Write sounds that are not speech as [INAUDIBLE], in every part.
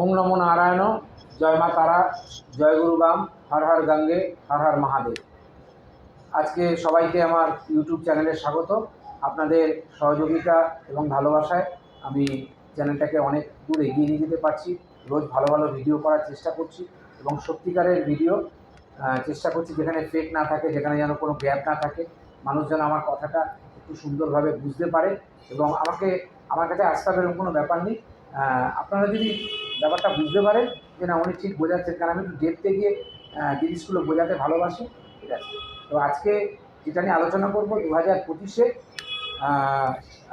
ওম নমো নারায়ণ, জয় মা তারা, জয় গুরু বাম, হর হর গঙ্গে, হর হর মহাদেব। আজকে সবাইকে আমার ইউটিউব চ্যানেলে স্বাগত। আপনাদের সহযোগিতা এবং ভালোবাসায় আমি চ্যানেলটাকে অনেক দূর এগিয়ে নিয়ে যেতে পারছি। রোজ ভালো ভালো ভিডিও করার চেষ্টা করছি এবং সত্যিকারের ভিডিও চেষ্টা করছি যেখানে ফেক না থাকে, যেখানে যেন কোনো গ্যাপ না থাকে। মানুষ যেন আমার কথাটা একটু সুন্দরভাবে বুঝতে পারে এবং আমাকে, আমার কাছে আসতে হবে এরকম কোনো ব্যাপার নেই। আপনারা যদি ব্যাপারটা বুঝতে পারেন যে না, উনি ঠিক বোঝাচ্ছেন। কারণ আমি একটু ডেপতে গিয়ে জিনিসগুলো বোঝাতে ভালোবাসি। ঠিক আছে? তো আজকে যেটা নিয়ে আলোচনা করব দু হাজার পঁচিশে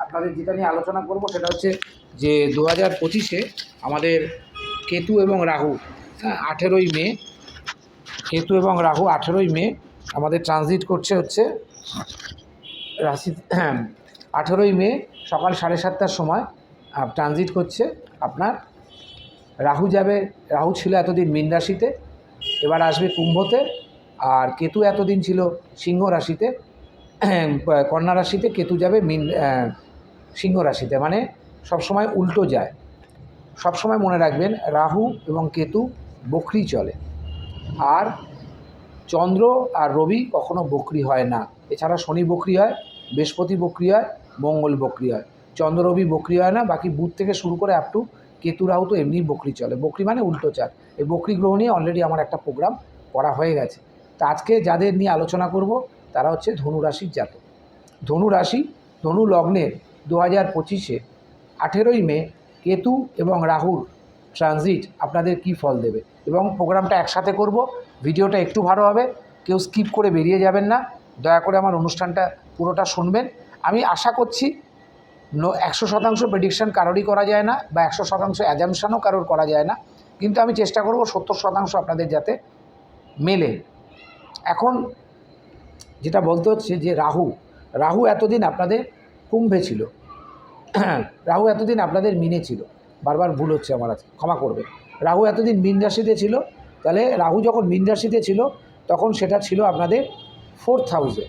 আপনাদের যেটা নিয়ে আলোচনা করব, সেটা হচ্ছে যে দু হাজার পঁচিশে আমাদের কেতু এবং রাহু হ্যাঁ আঠেরোই মে, কেতু এবং রাহু আঠেরোই মে আমাদের ট্রানজিট করছে হচ্ছে রাশি, আঠেরোই মে সকাল সাড়ে সাতটার সময় ট্রানজিট করছে আপনার রাহু যাবে, রাহু ছিল এতদিন মীন রাশিতে, এবার আসবে কুম্ভতে, আর কেতু এতদিন ছিল সিংহ রাশিতে কন্যা রাশিতে, কেতু যাবে মিন সিংহ রাশিতে মানে সবসময় উল্টো যায়। সবসময় মনে রাখবেন রাহু এবং কেতু বকরি চলে, আর চন্দ্র আর রবি কখনো বকরি হয় না। এছাড়া শনি বকরি হয়, বৃহস্পতি বকরি হয়, মঙ্গল বকরি হয়। চন্দ্র রবি বকরি হয় না, বাকি বুধ থেকে শুরু করে আপ টু কেতু রাহু তো এমনি বকরি চলে। বকরি মানে উল্টো চার এই বকরি গ্রহ নিয়ে অলরেডি আমার একটা প্রোগ্রাম করা হয়ে গেছে। তা আজকে যাদের নিয়ে আলোচনা করব, তারা হচ্ছে ধনু রাশির জাতক। ধনু রাশি ধনু লগ্নের দু হাজার পঁচিশে আঠেরোই মে কেতু এবং রাহুর ট্রানজিট আপনাদের কি ফল দেবে? এবং প্রোগ্রামটা একসাথে করব, ভিডিওটা একটু ভালো হবে, কেউ স্কিপ করে বেরিয়ে যাবেন না। দয়া করে আমার অনুষ্ঠানটা পুরোটা শুনবেন। আমি আশা করছি একশো শতাংশ প্রেডিকশান কারোরই করা যায় না বা একশো শতাংশ অ্যাজামশানও কারোর করা যায় না। কিন্তু আমি চেষ্টা করব সত্তর শতাংশ আপনাদের যাতে মেলে। এখন যেটা বলতে হচ্ছে যে রাহু রাহু এতদিন আপনাদের কুম্ভে ছিল। রাহু এতদিন আপনাদের মিনে ছিল। বারবার ভুল হচ্ছে আমার আজকে, ক্ষমা করবে। রাহু এতদিন মিন রাশিতে ছিল, তাহলে রাহু যখন মিন রাশিতে ছিল, তখন সেটা ছিল আপনাদের ফোর্থ হাউসে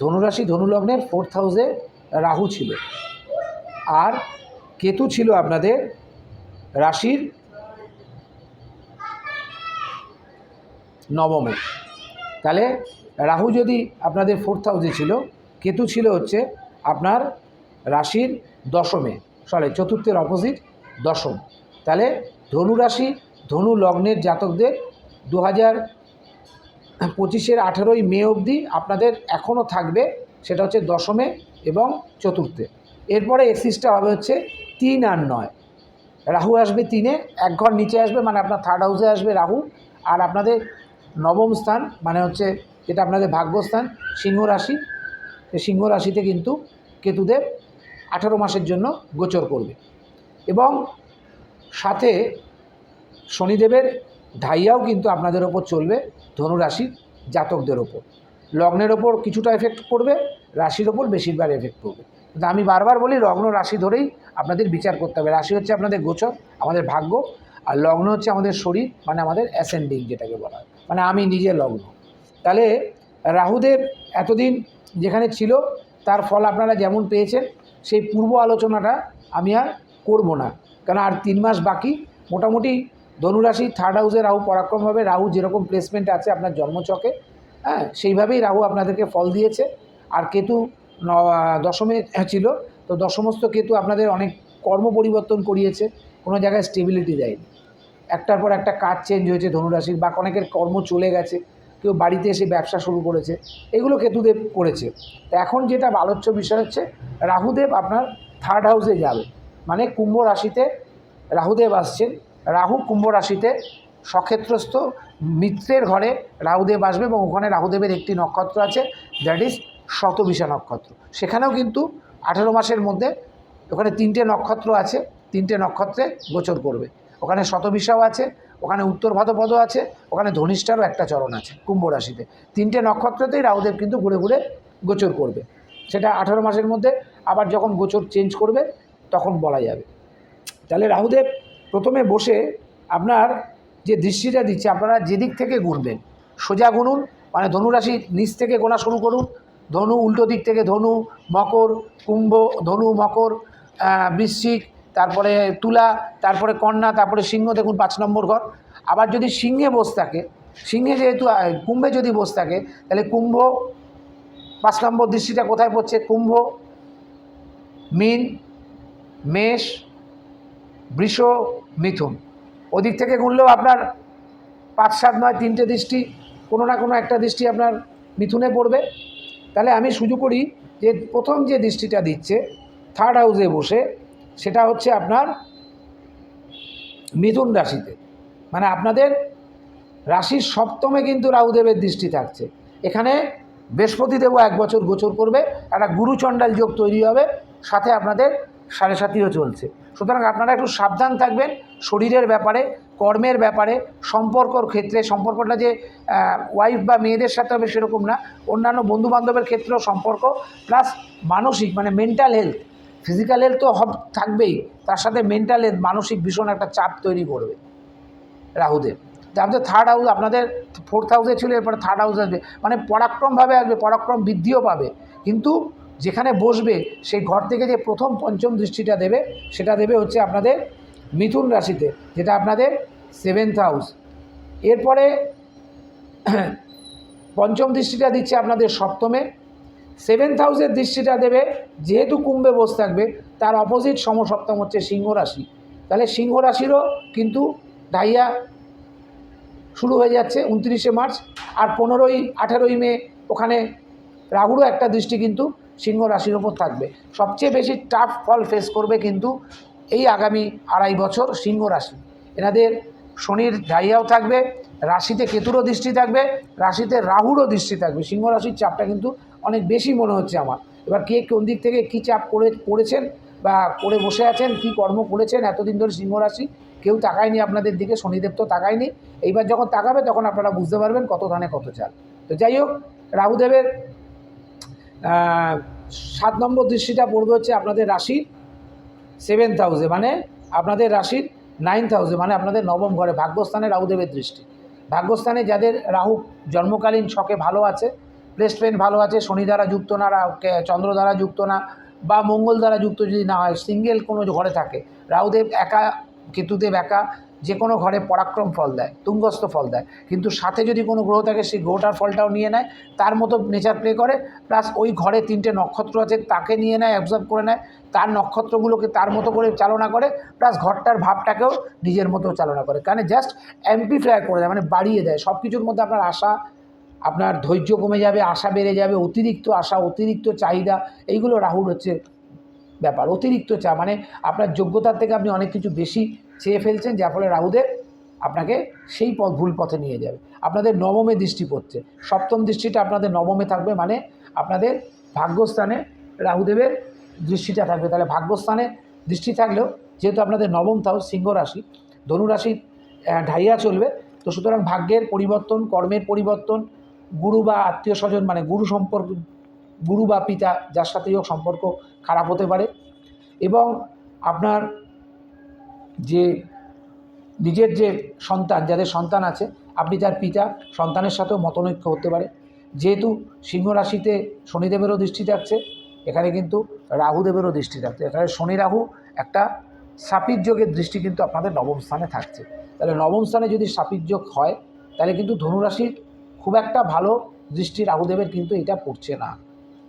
ধনুরাশি ধনুলগ্নের ফোর্থ হাউসে রাহু ছিল। আর কেতু ছিল আপনাদের রাশির নবমে। তাহলে রাহু যদি আপনাদের ফোর্থ হাউসে ছিল, কেতু ছিল হচ্ছে আপনার রাশির দশমে। সরি, চতুর্থের অপোজিট দশম। তাহলে ধনু রাশি, ধনু লগ্নের জাতকদের দু হাজার পঁচিশের আঠেরোই মে অবধি আপনাদের এখনও থাকবে, সেটা হচ্ছে দশমে এবং চতুর্থে। এরপরে এক্সিসটা হবে হচ্ছে তিন আর নয়। রাহু আসবে তিনে, এক ঘর নিচে আসবে মানে আপনার থার্ড হাউসে আসবে রাহু। আর আপনাদের নবম স্থান মানে হচ্ছে যেটা আপনাদের ভাগ্যস্থান সিংহ রাশি। সিংহ রাশিতে কিন্তু কেতুদেব আঠারো মাসের জন্য গোচর করবে। এবং সাথে শনিদেবের ঢাইয়াও কিন্তু আপনাদের ওপর চলবে, ধনুরাশির জাতকদের ওপর। লগ্নের ওপর কিছুটা এফেক্ট পড়বে রাশির ওপর বেশিরভাগ এফেক্ট পড়বে। কিন্তু আমি বারবার বলি, লগ্ন রাশি ধরেই আপনাদের বিচার করতে হবে। রাশি হচ্ছে আপনাদের গোচর, আমাদের ভাগ্য, আর লগ্ন হচ্ছে আমাদের শরীর মানে আমাদের অ্যাসেন্ডিং যেটাকে বলা হয়। মানে আমি নিজে লগ্ন। তাহলে রাহুদেব এতদিন যেখানে ছিল, তার ফল আপনারা যেমন পেয়েছেন, সেই পূর্ব আলোচনাটা আমি আর করব না। কারণ আর তিন মাস বাকি, মোটামুটি ধনুরাশি থার্ড হাউসে রাহু পরাক্রম হবে। রাহু যেরকম প্লেসমেন্ট আছে আপনার জন্মচকে হ্যাঁ সেইভাবেই রাহু আপনাদেরকে ফল দিয়েছে। আর কেতু দশমে ছিল। তো দশমস্ত কেতু আপনাদের অনেক কর্ম পরিবর্তন করিয়েছে। কোনো জায়গায় স্টেবিলিটি দেয়নি। একটার পর একটা কাজ চেঞ্জ হয়েছে ধনুরাশির বা অনেকের কর্ম চলে গেছে। কেউ বাড়িতে এসে ব্যবসা শুরু করেছে। এগুলো কেতুদেব করেছে। তো এখন যেটা আলোচ্য বিষয় হচ্ছে, রাহুদেব আপনার থার্ড হাউসে যাবে। মানে কুম্ভ রাশিতে রাহুদেব আসছেন। রাহু কুম্ভ রাশিতে সক্ষেত্রস্থ, মিত্রের ঘরে রাহুদেব আসবে এবং ওখানে রাহুদেবের একটি নক্ষত্র আছে। দ্যাট ইজ শতবিশা নক্ষত্র। সেখানেও কিন্তু আঠেরো মাসের মধ্যে ওখানে তিনটে নক্ষত্র আছে, তিনটে নক্ষত্রে গোচর করবে। ওখানে শতবিশাও আছে, ওখানে উত্তর ভাদ্রপদ আছে, ওখানে ধনিষ্ঠারও একটা চরণ আছে, কুম্ভ রাশিতে। তিনটে নক্ষত্রতেই রাহুদেব কিন্তু ঘুরে ঘুরে গোচর করবে। সেটা আঠেরো মাসের মধ্যে আবার যখন গোচর চেঞ্জ করবে, তখন বলা যাবে। তাহলে রাহুদেব প্রথমে বসে আপনার যে দৃষ্টিটা দিচ্ছে, আপনারা যেদিক থেকে গুনবেন সোজা গুনুন মানে ধনুরাশির নিচ থেকে গোনা শুরু করুন ধনু উল্টো দিক থেকে ধনু, মকর, কুম্ভ, ধনু, মকর বৃশ্চিক, তারপরে তুলা, তারপরে কন্যা, তারপরে সিংহ, দেখুন পাঁচ নম্বর ঘর। আবার যদি সিংহে বসে থাকে, সিংহে যেহেতু কুম্ভে যদি বসে থাকে, তাহলে কুম্ভ, পাঁচ নম্বর দৃষ্টিটা কোথায় পড়ছে? কুম্ভ, মিন, মেষ, বৃষ, মিথুন। ওদিক থেকে গুনলেও আপনার পাঁচ, সাত, নয়, তিনটে দৃষ্টি, কোনো না কোনো একটা দৃষ্টি আপনার মিথুনে পড়বে। তাহলে আমি শুধু করি যে প্রথম যে দৃষ্টিটা দিচ্ছে থার্ড হাউসে বসে, সেটা হচ্ছে আপনার মিথুন রাশিতে। মানে আপনাদের রাশির সপ্তমে কিন্তু রাহুদেবের দৃষ্টি থাকছে। এখানে বৃহস্পতিদেবও এক বছর গোচর করবে, একটা গুরুচণ্ডাল যোগ তৈরি হবে, সাথে আপনাদের সাড়ে সাতিও চলছে। সুতরাং আপনারা একটু সাবধান থাকবেন শরীরের ব্যাপারে, কর্মের ব্যাপারে, সম্পর্কর ক্ষেত্রে, সম্পর্কটা যে ওয়াইফ বা মেয়েদের সাথে হবে সেরকম না, অন্যান্য বন্ধুবান্ধবের ক্ষেত্রেও সম্পর্ক প্লাস মানসিক মানে মেন্টাল হেলথ ফিজিক্যাল হেলথ তো হব, থাকবেই, তার সাথে মেন্টাল হেলথ মানসিক ভীষণ একটা চাপ তৈরি করবে রাহুদের। তা আপনাদের থার্ড হাউস আপনাদের ফোর্থ হাউসে ছিল, এরপরে থার্ড হাউস আসবে মানে পরাক্রমভাবে আসবে, পরাক্রম বৃদ্ধিও পাবে। কিন্তু যেখানে বসবে, সেই ঘর থেকে যে প্রথম পঞ্চম দৃষ্টিটা দেবে, সেটা দেবে হচ্ছে আপনাদের মিথুন রাশিতে, যেটা আপনাদের সেভেন্থ হাউস এরপরে [CLEARS THROAT] পঞ্চম দৃষ্টিটা দিচ্ছে আপনাদের সপ্তমে। সেভেন্থ হাউসের দৃষ্টিটা দেবে, যেহেতু কুম্ভে বসে থাকবে, তার অপোজিট সমসপ্তম হচ্ছে সিংহ রাশি। তাহলে সিংহ রাশিরও কিন্তু ডাইয়া শুরু হয়ে যাচ্ছে উনত্রিশে মার্চ আর পনেরোই, আঠেরোই মে ওখানে রাহুরও একটা দৃষ্টি কিন্তু সিংহ রাশির ওপর থাকবে। সবচেয়ে বেশি টাফ ফল ফেস করবে কিন্তু এই আগামী আড়াই বছর সিংহ রাশি। এনাদের শনির ঢাইয়াও থাকবে, রাশিতে কেতুরও দৃষ্টি থাকবে, রাশিতে রাহুরও দৃষ্টি থাকবে। সিংহ রাশির চাপটা কিন্তু অনেক বেশি মনে হচ্ছে আমার। এবার কে কোন দিক থেকে কী চাপ করে করেছেন বা করে বসে আছেন, কি কর্ম করেছেন, এতদিন ধরে সিংহ রাশি কেউ তাকায়নি আপনাদের দিকে, শনিদেব তো তাকায়নি। এইবার যখন তাকাবে তখন আপনারা বুঝতে পারবেন কত ধানে কত চাল। তো যাই হোক, রাহুদেবের সাত নম্বর দৃষ্টিটা পড়বে হচ্ছে আপনাদের রাশির সেভেন হাউসে মানে আপনাদের রাশির নাইন্থ হাউসে মানে আপনাদের নবম ঘরে, ভাগ্যস্থানে রাহুদেবের দৃষ্টি। ভাগ্যস্থানে যাদের রাহু জন্মকালীন ছকে ভালো আছে প্লেসমেন্ট ভালো আছে, শনি দ্বারা যুক্ত না চন্দ্র দ্বারা যুক্ত না, বা মঙ্গল দ্বারা যুক্ত যদি না হয় সিঙ্গেল কোনো ঘরে থাকে, রাহুদেব একা, কেতুদেব একা যে কোনো ঘরে পরাক্রম ফল দেয়, তুঙ্গস্থ ফল দেয়। কিন্তু সাথে যদি কোনো গ্রহ থাকে, সেই গ্রহটার ফলটাও নিয়ে নেয়, তার মতো নেচার প্লে করে প্লাস ওই ঘরে তিনটে নক্ষত্র আছে, তাকে নিয়ে নেয় অবজার্ভ করে নেয়, তার নক্ষত্রগুলোকে তার মতো করে চালনা করে প্লাস ঘরটার ভাবটাকেও নিজের মতো চালনা করে। কারণ জাস্ট অ্যাম্পিফ্লাই করে দেয় মানে বাড়িয়ে দেয়। সব কিছুর মধ্যে আপনার আশা, আপনার ধৈর্য কমে যাবে, আশা বেড়ে যাবে, অতিরিক্ত আশা, অতিরিক্ত চাহিদা, এইগুলো রাহুল হচ্ছে ব্যাপার। অতিরিক্ত চা মানে আপনার যোগ্যতার থেকে আপনি অনেক কিছু বেশি চেয়ে ফেলছেন যার ফলে রাহুদেব আপনাকে সেই পথ ভুল পথে নিয়ে যাবে। আপনাদের নবমে দৃষ্টি পড়ছে। সপ্তম দৃষ্টিটা আপনাদের নবমে থাকবে মানে আপনাদের ভাগ্যস্থানে রাহুদেবের দৃষ্টিটা থাকবে। তাহলে ভাগ্যস্থানে দৃষ্টি থাকলেও যেহেতু আপনাদের নবম তাও সিংহ রাশি ধনু রাশি আহ, ঢাইয়া চলবে তো সুতরাং ভাগ্যের পরিবর্তন কর্মের পরিবর্তন গুরু বা আত্মীয় স্বজন মানে গুরু সম্পর্ক গুরু বা পিতা যার হোক সম্পর্ক খারাপ হতে পারে। এবং আপনার যে নিজের যে সন্তান, যাদের সন্তান আছে, আপনি তার পিতা, সন্তানের সাথেও মতনৈক্য হতে পারে। যেহেতু সিংহ রাশিতে শনিদেবেরও দৃষ্টি থাকছে, এখানে কিন্তু রাহুদেবেরও দৃষ্টি থাকছে। এখানে শনি রাহু একটা সাপির যোগের দৃষ্টি কিন্তু আপনাদের নবম স্থানে থাকছে। তাহলে নবম স্থানে যদি সাপির যোগ হয়, তাহলে কিন্তু ধনুরাশির খুব একটা ভালো দৃষ্টি রাহুদেবের কিন্তু এটা পড়ছে না।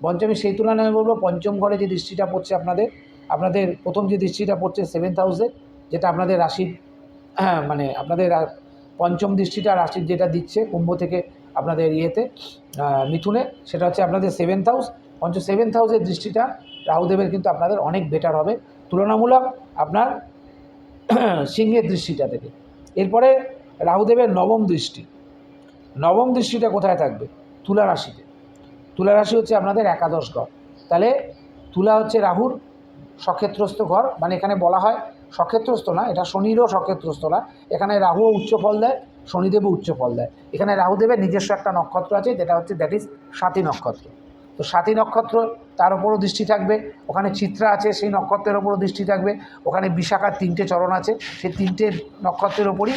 পঞ্চমী সেই তুলনায় আমি বলব, পঞ্চম ঘরে যে দৃষ্টিটা পড়ছে আপনাদের আপনাদের প্রথম যে দৃষ্টিটা পড়ছে সেভেন্থ হাউসে যেটা আপনাদের রাশির [CLEARS THROAT] মানে আপনাদের পঞ্চম দৃষ্টিটা রাশির যেটা দিচ্ছে কুম্ভ থেকে আপনাদের ইয়েতে মিথুনে, সেটা হচ্ছে আপনাদের সেভেন্থ হাউস পঞ্চ সেভেন্থ হাউসের দৃষ্টিটা রাহুদেবের কিন্তু আপনাদের অনেক বেটার হবে। তুলনামূলক আপনার [CLEARS THROAT] সিংহের দৃষ্টিটা থেকে। এরপরে রাহুদেবের নবম দৃষ্টি। নবম দৃষ্টিটা কোথায় থাকবে? তুলা রাশিতে। তুলা রাশি হচ্ছে আপনাদের একাদশ ঘর। তাহলে তুলা হচ্ছে রাহুর সক্ষেত্রস্থ ঘর। মানে এখানে বলা হয় সক্ষেত্রস্থ না, এটা শনিরও সক্ষেত্রস্থ না। এখানে রাহুও উচ্চ ফল দেয়, শনিদেবও উচ্চ ফল দেয়। এখানে রাহুদেবের নিজস্ব একটা নক্ষত্র আছে, যেটা হচ্ছে দ্যাট ইজ সাতী নক্ষত্র। তো সাতী নক্ষত্র তার উপরও দৃষ্টি থাকবে, ওখানে চিত্রা আছে, সেই নক্ষত্রের ওপরও দৃষ্টি থাকবে, ওখানে বিশাখার তিনটে চরণ আছে, সেই তিনটে নক্ষত্রের ওপরই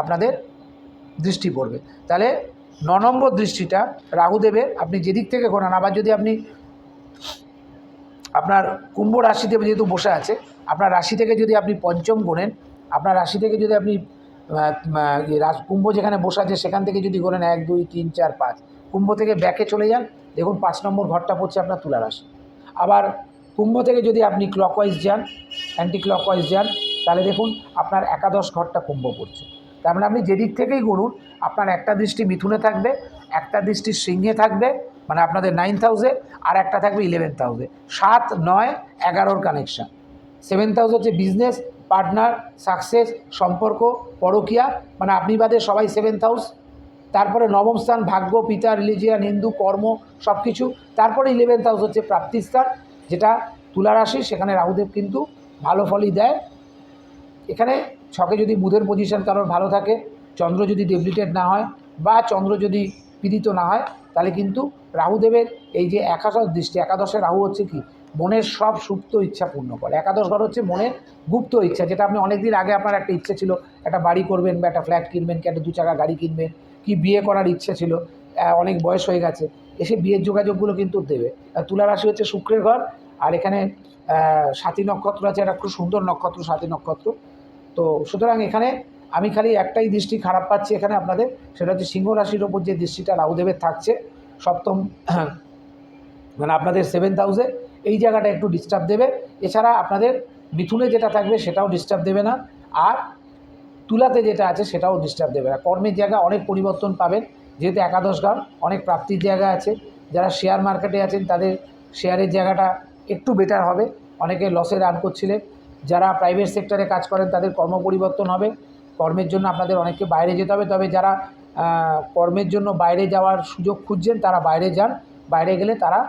আপনাদের দৃষ্টি পড়বে। তাহলে ন নম্বর দৃষ্টিটা রাহুদেবের, আপনি যেদিক থেকে ঘোরান, আবার যদি আপনি আপনার কুম্ভ রাশিতে যেহেতু বসে আছে আপনার রাশি থেকে যদি আপনি পঞ্চম গোনেন আপনার রাশি থেকে যদি আপনি ইয়ে, কুম্ভ যেখানে বসে আছে সেখান থেকে যদি গোনেন এক দুই তিন চার পাঁচ কুম্ভ থেকে ব্যাকে চলে যান দেখুন পাঁচ নম্বর ঘরটা পড়ছে আপনার তুলা রাশি। আবার কুম্ভ থেকে যদি আপনি ক্লকওয়াইজ যান অ্যান্টি ক্লকওয়াইজ যান তাহলে দেখুন আপনার একাদশ ঘরটা কুম্ভ পড়ছে। তার মানে আপনি যেদিক থেকেই গড়ুন আপনার একটা দৃষ্টি মিথুনে থাকবে একটা দৃষ্টি সিংহে থাকবে মানে আপনাদের নাইন হাউসে আর একটা থাকবে ইলেভেন হাউসে সাত, নয়, এগারোর কানেকশান সেভেন হাউস হচ্ছে বিজনেস পার্টনার সাকসেস সম্পর্ক, পরকিয়া। মানে আপনি বাদে সবাই সেভেন্থ হাউস তারপরে নবম স্থান ভাগ্য, পিতা রিলিজিয়ান হিন্দু, কর্ম সব কিছু তারপরে ইলেভেন্থ হাউস হচ্ছে প্রাপ্তিস্থান যেটা তুলা রাশি, সেখানে রাহুদেব কিন্তু ভালো ফলই দেয়। এখানে ছকে যদি বুধের পজিশন কারোর ভালো থাকে, চন্দ্র যদি ডেপ্লিটেড না হয়, বা চন্দ্র যদি পীড়িত না হয় তাহলে কিন্তু রাহুদেবের এই যে একাদশ দৃষ্টি, একাদশে রাহু হচ্ছে কি? মনের সব সুপ্ত ইচ্ছা পূর্ণ করে। একাদশ ঘর হচ্ছে মনের গুপ্ত ইচ্ছা, যেটা আপনি অনেক দিন আগে আপনার একটা ইচ্ছে ছিল, একটা বাড়ি করবেন বা একটা ফ্ল্যাট কিনবেন কি একটা দু চাকা গাড়ি কিনবেন, কি বিয়ে করার ইচ্ছে ছিল অনেক বয়স হয়ে গেছে, এসে বিয়ের যোগাযোগগুলো কিন্তু দেবে। তুলা রাশি হচ্ছে শুক্রের ঘর, আর এখানে সাতী নক্ষত্র আছে, একটা খুব সুন্দর নক্ষত্র, সাতী নক্ষত্র। তো সুতরাং এখানে আমি খালি একটাই দৃষ্টি খারাপ পাচ্ছি এখানে আপনাদের, সেটা হচ্ছে সিংহ রাশির ওপর যে দৃষ্টিটা রাহুদেবের থাকছে, সপ্তম মানে আপনাদের সেভেন্থ হাউসে এই জায়গাটা একটু ডিস্টার্ব দেবে। এছাড়া আপনাদের মিথুনে যেটা থাকবে সেটাও ডিস্টার্ব দেবে না, আর তুলাতে যেটা আছে সেটাও ডিস্টার্ব দেবে না। কর্মের জায়গা অনেক পরিবর্তন পাবেন, যেহেতু একাদশ ঘর, অনেক প্রাপ্তির জায়গা আছে। যারা শেয়ার মার্কেটে আছেন, তাদের শেয়ারের জায়গাটা একটু বেটার হবে। অনেকে লসে রান করছিলেন। যারা প্রাইভেট সেক্টরে কাজ করেন, তাদের কর্ম পরিবর্তন হবে। কর্মের জন্য আপনাদের অনেককে বাইরে যেতে হবে। তবে যারা কর্মের জন্য বাইরে যাওয়ার সুযোগ খুঁজছেন, তারা বাইরে যান। বাইরে গেলে তারা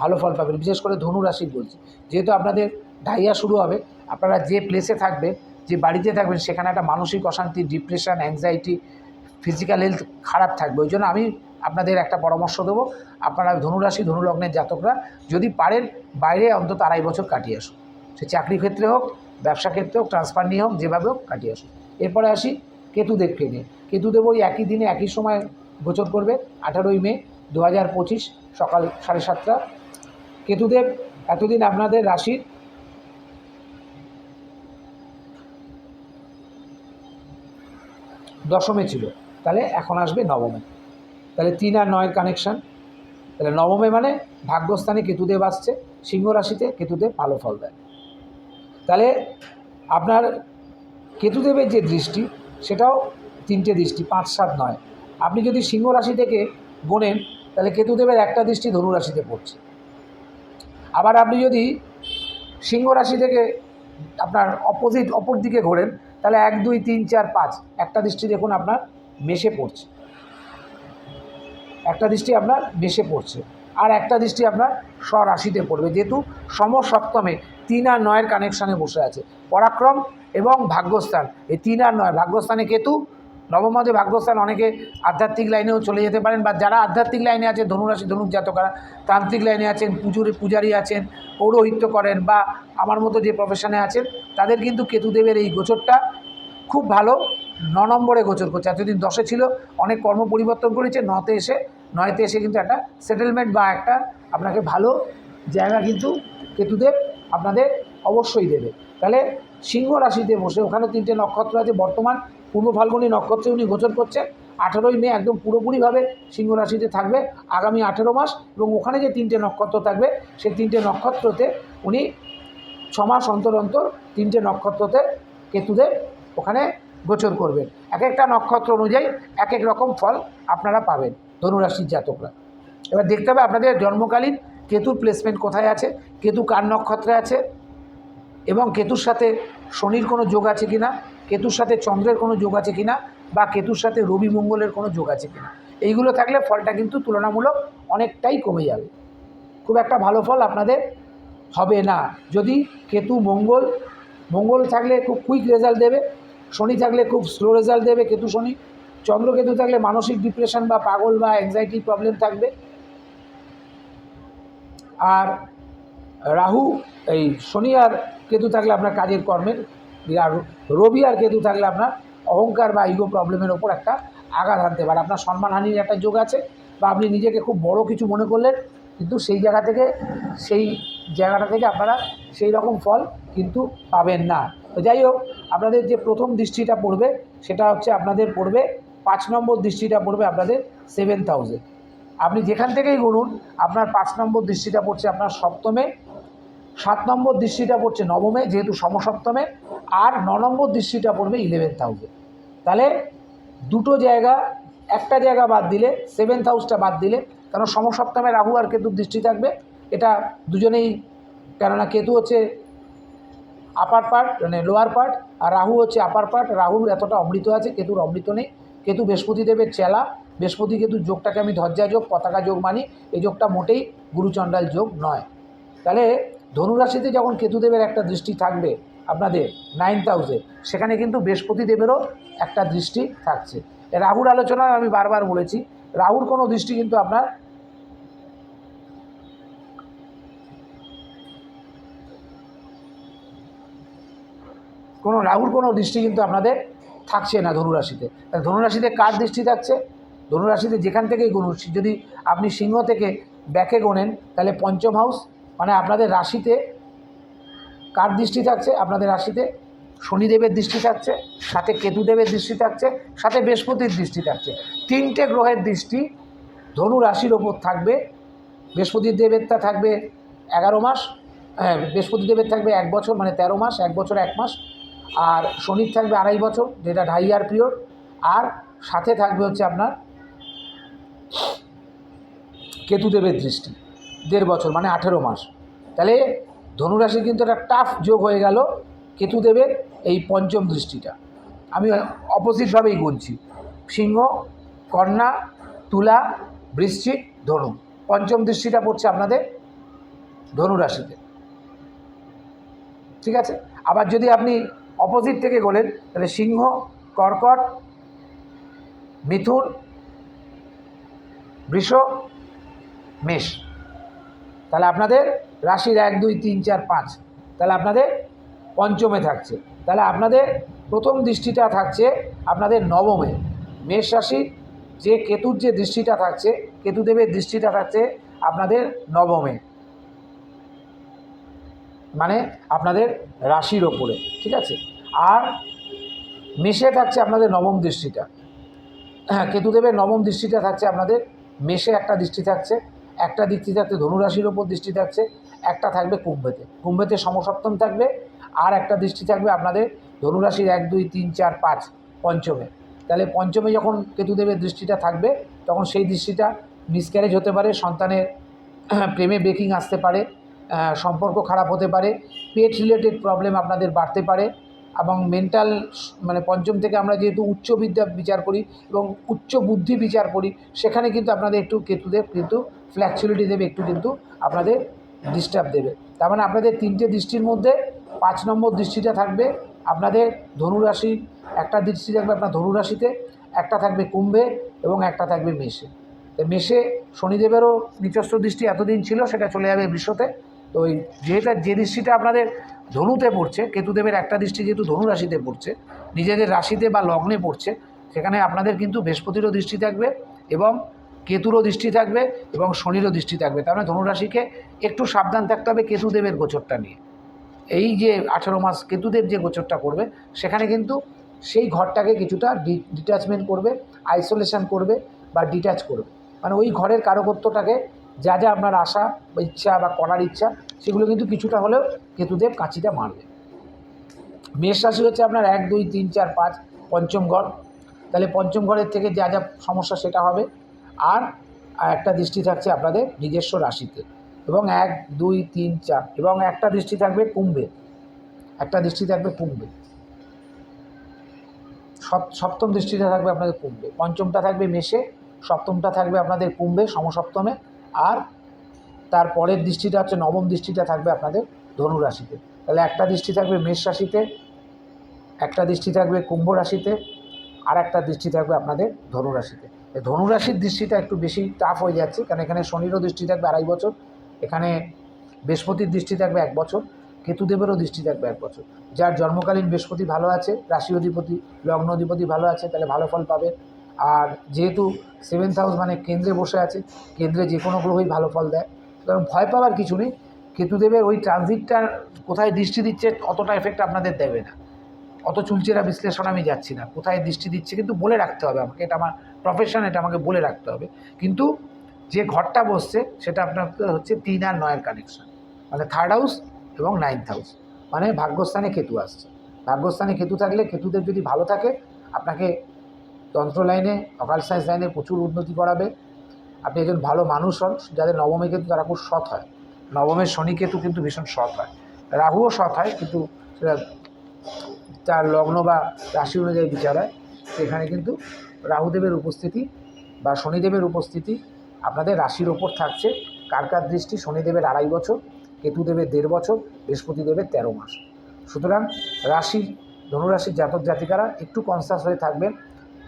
ভালো ফল পাবেন। বিশেষ করে ধনু রাশি বলছি। যেহেতু আপনাদের ডাইয়া শুরু হবে, আপনারা যে প্লেসে থাকবেন, যে বাড়িতে থাকবেন, সেখানে একটা মানসিক অশান্তি ডিপ্রেশন অ্যাংজাইটি ফিজিক্যাল হেলথ খারাপ থাকবে। ওই জন্য আমি আপনাদের একটা পরামর্শ দেবো। আপনারা ধনুরাশি, ধনুলগ্নের জাতকরা, যদি পারেন, বাইরে অন্তত আড়াই বছর কাটিয়ে আসুন। সে চাকরি ক্ষেত্রে হোক, ব্যবসা ক্ষেত্রে হোক ট্রান্সফার নিয়ে হোক, যেভাবে হোক, কাটিয়ে আসুন। এরপরে আসি কেতুদেবকে নিয়ে। কেতুদেব ওই একই দিনে, একই সময় গোচর করবে, আঠারোই মে দু হাজার পঁচিশ সকাল সাড়ে সাতটা। কেতুদেব, এতদিন আপনাদের রাশির দশমে ছিল, তাহলে এখন আসবে নবমে। তাহলে তিন আর নয়ের কানেকশান তাহলে নবমে মানে ভাগ্যস্থানে কেতুদেব আসছে সিংহ রাশিতে কেতুদেব ভালো ফল দেয়। তাহলে আপনার কেতুদেবের যে দৃষ্টি, সেটাও তিনটে দৃষ্টি, পাঁচ, সাত, নয়। আপনি যদি সিংহ রাশি থেকে গোনেন তাহলে কেতুদেবের একটা দৃষ্টি ধনু রাশিতে পড়ছে। আবার আপনি যদি সিংহ রাশি থেকে আপনার অপোজিট অপর দিকে ঘোরেন, তাহলে এক, দুই, তিন, চার, পাঁচ, একটা দৃষ্টি দেখুন আপনার মেশে পড়ছে। একটা দৃষ্টি আপনার মেশে পড়ছে। আর একটা দৃষ্টি আপনার স্বরাশিতে পড়বে, যেহেতু সমসপ্তমে তিন আর নয়ের কানেকশানে বসে আছে। পরাক্রম এবং ভাগ্যস্থান, এই তিন আর নয়, ভাগ্যস্থানে কেতু নবমদে ভাগ্যস্থান, অনেকে আধ্যাত্মিক লাইনেও চলে যেতে পারেন, বা যারা আধ্যাত্মিক লাইনে আছে ধনুরাশি, ধনুক জাতকরা, তান্ত্রিক লাইনে আছেন, পুজোর পূজারী আছেন, পৌরোহিত্য করেন, বা আমার মতো যে প্রফেশনে আছেন, তাদের কিন্তু কেতুদেবের এই গোচরটা খুব ভালো। ন নম্বরে গোচর করছে, এতদিন দশে ছিল, অনেক কর্ম পরিবর্তন করেছে, নতে এসে নয়তে এসে কিন্তু একটা সেটেলমেন্ট বা একটা আপনাকে ভালো জায়গা কিন্তু কেতুদেব আপনাদের অবশ্যই দেবে। তাহলে সিংহ রাশিতে বসে ওখানে তিনটে নক্ষত্র আছে, বর্তমান পূর্ব ফাল্গুনী নক্ষত্রে উনি গোচর করছেন। আঠেরোই মে একদম পুরোপুরিভাবে সিংহ রাশিতে থাকবে আগামী আঠেরো মাস এবং ওখানে যে তিনটে নক্ষত্র থাকবে, সেই তিনটে নক্ষত্রতে উনি ছমাস অন্তর অন্তর তিনটে নক্ষত্রতে কেতুদেব ওখানে গোচর করবেন। এক একটা নক্ষত্র অনুযায়ী এক এক রকম ফল আপনারা পাবেন। ধনুরাশির জাতকরা। এবার দেখতে হবে আপনাদের জন্মকালীন কেতুর প্লেসমেন্ট কোথায় আছে, কেতু কার নক্ষত্রে আছে, এবং কেতুর সাথে শনির কোনো যোগ আছে কি না কেতুর সাথে চন্দ্রের কোনো যোগ আছে কি না বা কেতুর সাথে রবি মঙ্গলের কোনো যোগ আছে কি না এইগুলো থাকলে ফলটা কিন্তু তুলনামূলক অনেকটাই কমে যাবে। খুব একটা ভালো ফল আপনাদের হবে না। যদি কেতু মঙ্গল মঙ্গল থাকলে খুব কুইক রেজাল্ট দেবে, শনি থাকলে খুব স্লো রেজাল্ট দেবে কেতু শনি চন্দ্রকেতু থাকলে মানসিক ডিপ্রেশন বা পাগল বা অ্যাংজাইটি প্রবলেম থাকবে। আর রাহু, এই শনি আর কেতু থাকলে আপনার কাজের কর্মের, আর রবি আর কেতু থাকলে আপনার অহংকার বা ইগো প্রবলেমের ওপর একটা আঘাত আনতে পারে। আপনার সম্মানহানির একটা যোগ আছে বা আপনি নিজেকে খুব বড় কিছু মনে করলেন, কিন্তু সেই জায়গা থেকে, সেই জায়গাটা থেকে আপনারা সেই রকম ফল কিন্তু পাবেন না। যাই হোক, আপনাদের যে প্রথম দৃষ্টিটা পড়বে, সেটা হচ্ছে আপনাদের পড়বে পাঁচ নম্বর দৃষ্টিটা পড়বে আপনাদের সেভেন থাউজেন্ড আপনি যেখান থেকেই গুনুন আপনার পাঁচ নম্বর দৃষ্টিটা পড়ছে আপনার সপ্তমে, সাত নম্বর দৃষ্টিটা পড়ছে নবমে, যেহেতু সমসপ্তমে, আর ন নম্বর দৃষ্টিটা পড়বে ইলেভেন থাউজেন্ড তাহলে দুটো জায়গা, একটা জায়গা বাদ দিলে সেভেন্থ হাউসটা বাদ দিলে কারণ সমসপ্তমে রাহু আর কেতুর দৃষ্টি থাকবে? এটা দুজনেই, কেননা কেতু হচ্ছে আপার পার্ট মানে লোয়ার পার্ট আর রাহু হচ্ছে আপার পার্ট রাহুর এতটা অমৃত আছে, কেতুর অমৃত নেই। কেতু বৃহস্পতি দেবের চেলা, বৃহস্পতি কেতু যোগটাকে আমি ধজ্জা যোগ, পতাকা যোগ মানি এই যোগটা মোটেই গুরুচণ্ডাল যোগ নয়। তাহলে ধনুরাশিতে যখন কেতুদেবের একটা দৃষ্টি থাকবে আপনাদের নাইন হাউসে সেখানে কিন্তু বৃহস্পতি দেবেরও একটা দৃষ্টি থাকছে। রাহুর আলোচনায় আমি বারবার বলেছি, রাহুর কোনো দৃষ্টি কিন্তু আপনার কোনো, রাহুর কোনো দৃষ্টি কিন্তু আপনাদের থাকছে না ধনুরাশিতে। তাহলে ধনুরাশিতে কার দৃষ্টি থাকছে? ধনুরাশিতে যেখান থেকেই গুনুন যদি আপনি সিংহ থেকে ব্যাকে গোনেন তাহলে পঞ্চম হাউস মানে আপনাদের রাশিতে কার দৃষ্টি থাকছে? আপনাদের রাশিতে শনিদেবের দৃষ্টি থাকছে, সাথে কেতুদেবের দৃষ্টি থাকছে, সাথে বৃহস্পতির দৃষ্টি থাকছে। তিনটে গ্রহের দৃষ্টি ধনু রাশির ওপর থাকবে, বৃহস্পতির দেবেরটা থাকবে এগারো মাস হ্যাঁ বৃহস্পতি দেবের থাকবে এক বছর মানে তেরো মাস, এক বছর, এক মাস। আর শনির থাকবে আড়াই বছর, যেটা ঢাই ইয়ার পিরিয়ড। আর সাথে থাকবে হচ্ছে আপনার কেতুদেবের দৃষ্টি, দেড় বছর মানে আঠেরো মাস। তাহলে ধনুরাশির কিন্তু একটা টাফ যোগ হয়ে গেল কেতুদেবের এই পঞ্চম দৃষ্টিটা। আমি অপোজিটভাবেই গুনছি, সিংহ, কন্যা, তুলা, বৃশ্চিক, ধনু। পঞ্চম দৃষ্টিটা পড়ছে আপনাদের ধনুরাশিতে। ঠিক আছে? আবার যদি আপনি অপোজিট থেকে বলেন তাহলে সিংহ, কর্কট, মিথুন, বৃষ, মেষ। তাহলে আপনাদের রাশির এক, দুই, তিন, চার, পাঁচ। তাহলে আপনাদের পঞ্চমে থাকছে। তাহলে আপনাদের প্রথম দৃষ্টিটা থাকছে আপনাদের নবমে। মেষ রাশির যে কেতুর যে দৃষ্টিটা থাকছে, কেতুদেবের দৃষ্টিটা থাকছে আপনাদের নবমে। মানে আপনাদের রাশির ওপরে, ঠিক আছে? আর মেষে থাকছে আপনাদের নবম দৃষ্টিটা। হ্যাঁ কেতুদেবের নবম দৃষ্টিটা থাকছে আপনাদের মেষে একটা দৃষ্টি থাকছে, একটা দৃষ্টি থাকছে ধনুরাশির ওপর দৃষ্টি থাকছে, একটা থাকবে কুম্ভেতে। কুম্ভেতে সমসপ্তম থাকবে আর একটা দৃষ্টি থাকবে আপনাদের ধনুরাশির এক, দুই, তিন, চার, পাঁচ, পঞ্চমে। তাহলে পঞ্চমে যখন কেতুদেবের দৃষ্টিটা থাকবে, তখন সেই দৃষ্টিটা মিসক্যারেজ হতে পারে, সন্তানের প্রেমে বেকিং আসতে পারে সম্পর্ক খারাপ হতে পারে পেট রিলেটেড প্রবলেম আপনাদের বাড়তে পারে এবং মেন্টাল মানে পঞ্চম থেকে আমরা যেহেতু উচ্চ বিদ্যা বিচার করি এবং উচ্চ বুদ্ধি বিচার করি, সেখানে কিন্তু আপনাদের একটু কেতুদের কিন্তু ফ্ল্যাকচুয়ালিটি দেবে, একটু কিন্তু আপনাদের ডিস্টার্ব দেবে। তার মানে আপনাদের তিনটে দৃষ্টির মধ্যে পাঁচ নম্বর দৃষ্টিটা থাকবে আপনাদের ধনুরাশি, একটা দৃষ্টি থাকবে আপনার ধনুরাশিতে, একটা থাকবে কুম্ভে এবং একটা থাকবে মেষে। তো মেষে শনিদেবেরও নিচস্থ দৃষ্টি এতদিন ছিল, সেটা চলে যাবে বৃষতে তো ওই যেটা, যে দৃষ্টিটা আপনাদের ধনুতে পড়ছে, কেতুদেবের একটা দৃষ্টি যেহেতু ধনু রাশিতে পড়ছে, নিজেদের রাশিতে বা লগ্নে পড়ছে, সেখানে আপনাদের কিন্তু বৃহস্পতিরও দৃষ্টি থাকবে এবং কেতুরও দৃষ্টি থাকবে এবং শনিরও দৃষ্টি থাকবে। তার মানে ধনুরাশিকে একটু সাবধান থাকতে হবে কেতুদেবের গোচরটা নিয়ে। এই যে আঠেরো মাস কেতুদেব যে গোচরটা করবে, সেখানে কিন্তু সেই ঘরটাকে কিছুটা ডিট্যাচমেন্ট করবে আইসোলেশন করবে বা ডিট্যাচ করবে। মানে ওই ঘরের কারকত্বটাকে যা যা আপনার আশা বা ইচ্ছা বা করার ইচ্ছা, সেগুলো কিন্তু কিছুটা হলেও কেতুদেব কাঁচিটা মারবে মেষ রাশি হচ্ছে আপনার এক, দুই, তিন, চার, পাঁচ, পঞ্চম ঘর। তাহলে পঞ্চম ঘরের থেকে যা যা সমস্যা সেটা হবে। আর একটা দৃষ্টি থাকছে আপনাদের নিজস্ব রাশিতে। এবং এক, দুই, তিন, চার, এবং একটা দৃষ্টি থাকবে কুম্ভে। একটা দৃষ্টি থাকবে কুম্ভে। সপ- সপ্তম দৃষ্টিটা থাকবে আপনাদের কুম্ভে। পঞ্চমটা থাকবে মেষে, সপ্তমটা থাকবে আপনাদের কুম্ভে, সমসপ্তমে। আর তার পরের দৃষ্টিটা হচ্ছে নবম দৃষ্টিটা থাকবে আপনাদের ধনুরাশিতে তাহলে একটা দৃষ্টি থাকবে মেষ রাশিতে, একটা দৃষ্টি থাকবে কুম্ভ রাশিতে, আর একটা দৃষ্টি থাকবে আপনাদের ধনু রাশিতে। এই ধনু দৃষ্টিটা একটু বেশি টাফ হয়ে যাচ্ছে, কারণ এখানে শনিরও দৃষ্টি থাকবে আড়াই বছর, এখানে বৃহস্পতির দৃষ্টি থাকবে এক বছর, কেতুদেবেরও দৃষ্টি থাকবে এক বছর। যার জন্মকালীন বৃহস্পতি ভালো আছে, রাশি অধিপতি, লগ্ন অধিপতি ভালো আছে, তাহলে ভালো ফল পাবে। আর যেহেতু সেভেন্থ হাউস মানে কেন্দ্রে বসে আছে, কেন্দ্রে যে কোনো গ্রহই ভালো ফল দেয়। সুতরাং ভয় পাওয়ার কিছু নেই। কেতুদেবের ওই ট্রানজিটটার কোথায় দৃষ্টি দিচ্ছে, অতটা এফেক্ট আপনাদের দেবে না। অত চুলচেরা বিশ্লেষণ আমি যাচ্ছি না। কোথায় দৃষ্টি দিচ্ছে কিন্তু বলে রাখতে হবে আমাকে। এটা আমার প্রফেশন এটা আমাকে বলে রাখতে হবে। কিন্তু যে ঘরটা বসছে, সেটা আপনার হচ্ছে তিন আর নয়ের কানেকশন মানে থার্ড হাউস এবং নাইন্থ হাউস মানে ভাগ্যস্থানে কেতু আসছে। ভাগ্যস্থানে কেতু থাকলে কেতুদের যদি ভালো থাকে, আপনাকে তন্ত্র লাইনে, অকাল সায়েন্স লাইনে প্রচুর উন্নতি করাবে। আপনি একজন ভালো মানুষ হন, যাদের নবমে কেতু তারা খুব সৎ হয়। নবমের শনি কেতু কিন্তু ভীষণ সৎ হয়। রাহুও সৎ হয়, কিন্তু সেটা তার লগ্ন বা রাশি অনুযায়ী বিচার হয়। সেখানে কিন্তু রাহুদেবের উপস্থিতি বা শনিদেবের উপস্থিতি আপনাদের রাশির ওপর থাকছে। কার কার দৃষ্টি? শনিদেবের আড়াই বছর, কেতুদেবের দেড় বছর বৃহস্পতি দেবের তেরো মাস। সুতরাং রাশি, ধনুরাশির জাতক জাতিকারা একটু কনসাস হয়ে থাকবেন।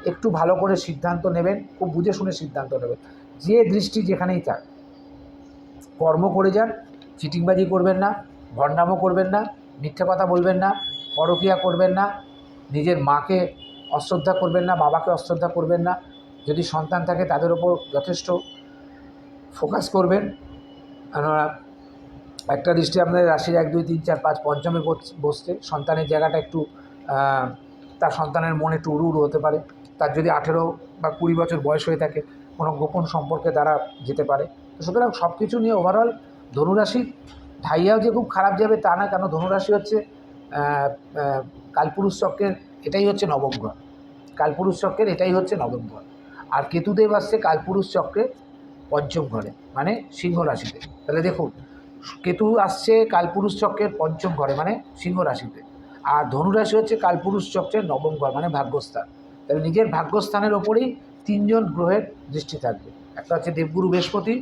একটু ভালো করে সিদ্ধান্ত নেবেন, খুব বুঝে শুনে সিদ্ধান্ত নেবেন। যে দৃষ্টি যেখানেই থাক, কর্ম করে যান, চিটিংবাজি করবেন না ভণ্ডামো করবেন না, মিথ্যে কথা বলবেন না, পরকিয়া করবেন না, নিজের মাকে অশ্রদ্ধা করবেন না, বাবাকে অশ্রদ্ধা করবেন না, যদি সন্তান থাকে তাদের ওপর যথেষ্ট ফোকাস করবেন। কেননা একটা দৃষ্টি আপনাদের রাশির এক, দুই, তিন, চার, পাঁচ, পঞ্চমে বস- বসছে সন্তানের জায়গাটা একটু তার সন্তানের মনে একটু উড়ু উড়ু হতে পারে। তার যদি আঠেরো বা কুড়ি বছর বয়স হয়ে থাকে, কোনো গোপন সম্পর্কে তারা যেতে পারে। সুতরাং সব কিছু নিয়ে ওভারঅল ধনুরাশি ঢাইয়াও যে খুব খারাপ যাবে তা না, কেন ধনুরাশি হচ্ছে কালপুরুষ চক্রের এটাই হচ্ছে নবম কালপুরুষ চক্রের এটাই হচ্ছে নবম আর কেতুদেব আসছে কালপুরুষ চক্রের পঞ্চম ঘরে মানে সিংহ রাশিতে। তাহলে দেখুন, কেতু আসছে কালপুরুষ চক্রের পঞ্চম ঘরে মানে সিংহ রাশিতে। আর ধনুরাশি হচ্ছে কালপুরুষ চক্রের নবম ঘর মানে ভাগ্যস্থান। নিজের ভাগ্যস্থানের ওপরেই তিনজন গ্রহের দৃষ্টি থাকবে। একটা হচ্ছে দেবগুরু বৃহস্পতি,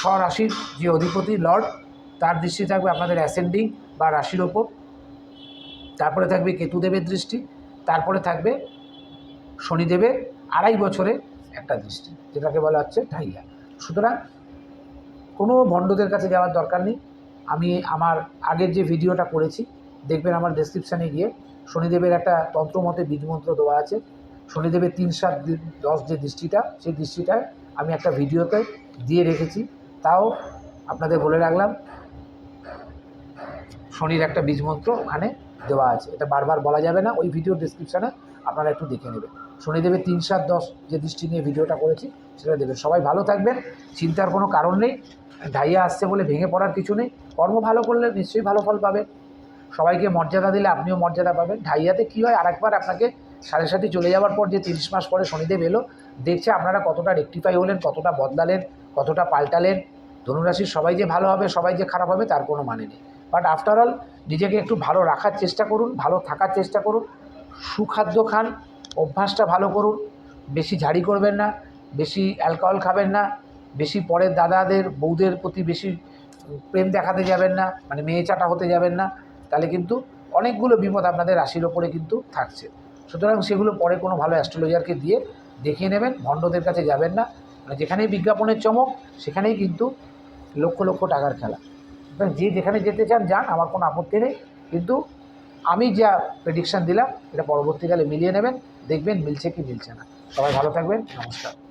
স্বরাশির যে অধিপতি লর্ড, তার দৃষ্টি থাকবে আপনাদের অ্যাসেন্ডিং বা রাশির ওপর। তারপরে থাকবে কেতুদেবের দৃষ্টি, তারপরে থাকবে শনিদেবের আড়াই বছরে একটা দৃষ্টি, যেটাকে বলা হচ্ছে ঢাইয়া। সুতরাং কোনো ভণ্ডদের কাছে যাওয়ার দরকার নেই। আমি আমার আগের যে ভিডিওটা করেছি, দেখবেন আমার ডেসক্রিপশানে গিয়ে শনিদেবের একটা তন্ত্রমতে বীজমন্ত্র দেওয়া আছে। শনিদেবের তিন সাত দশ যে দৃষ্টিটা, সেই দৃষ্টিটায় আমি একটা ভিডিওতে দিয়ে রেখেছি। তাও আপনাদের বলে রাখলাম, শনির একটা বীজমন্ত্র ওখানে দেওয়া আছে। এটা বারবার বলা যাবে না, ওই ভিডিও ডিসক্রিপশানে আপনারা একটু দেখে নেবেন। শনিদেবের তিন সাত দশ যে দৃষ্টি নিয়ে ভিডিওটা করেছি, সেটা দেবেন। সবাই ভালো থাকবেন, চিন্তার কোনো কারণ নেই ডাইয়া আসছে বলে ভেঙে পড়ার কিছু নেই। কর্ম ভালো করলে নিশ্চয়ই ভালো ফল পাবেন। সবাইকে মর্যাদা দিলে আপনিও মর্যাদা পাবেন। ঢাইয়াতে কী হয়? আরেকবার আপনাকে সাড়ে সাথে চলে যাওয়ার পর যে তিরিশ মাস পরে শনিদেব এলো, দেখছে আপনারা কতটা রেকটিফাই হলেন, কতটা বদলালেন, কতটা পাল্টালেন। ধনুরাশির সবাই যে ভালো হবে, সবাই যে খারাপ হবে, তার কোনো মানে নেই। বাট আফটার অল নিজেকে একটু ভালো রাখার চেষ্টা করুন, ভালো থাকার চেষ্টা করুন, সুখাদ্য খান, অভ্যাসটা ভালো করুন, বেশি ঝাড়ি করবেন না, বেশি অ্যালকোহল খাবেন না, বেশি পরের দাদাদের, বউদের প্রতি বেশি প্রেম দেখাতে যাবেন না মানে মেয়ে চাটা হতে যাবেন না, তাহলে কিন্তু অনেকগুলো বিপদ আপনাদের রাশির ওপরে কিন্তু থাকছে। সুতরাং সেগুলো পরে কোনো ভালো অ্যাস্ট্রোলজারকে দিয়ে দেখিয়ে নেবেন, ভণ্ডদের কাছে যাবেন না। মানে যেখানেই বিজ্ঞাপনের চমক, সেখানেই কিন্তু লক্ষ লক্ষ টাকার খেলা। সুতরাং যে যেখানে যেতে চান, যান, আমার কোনো আপত্তি নেই। কিন্তু আমি যা প্রেডিকশান দিলাম, এটা পরবর্তীকালে মিলিয়ে নেবেন। দেখবেন মিলছে কি মিলছে না। সবাই ভালো থাকবেন, নমস্কার।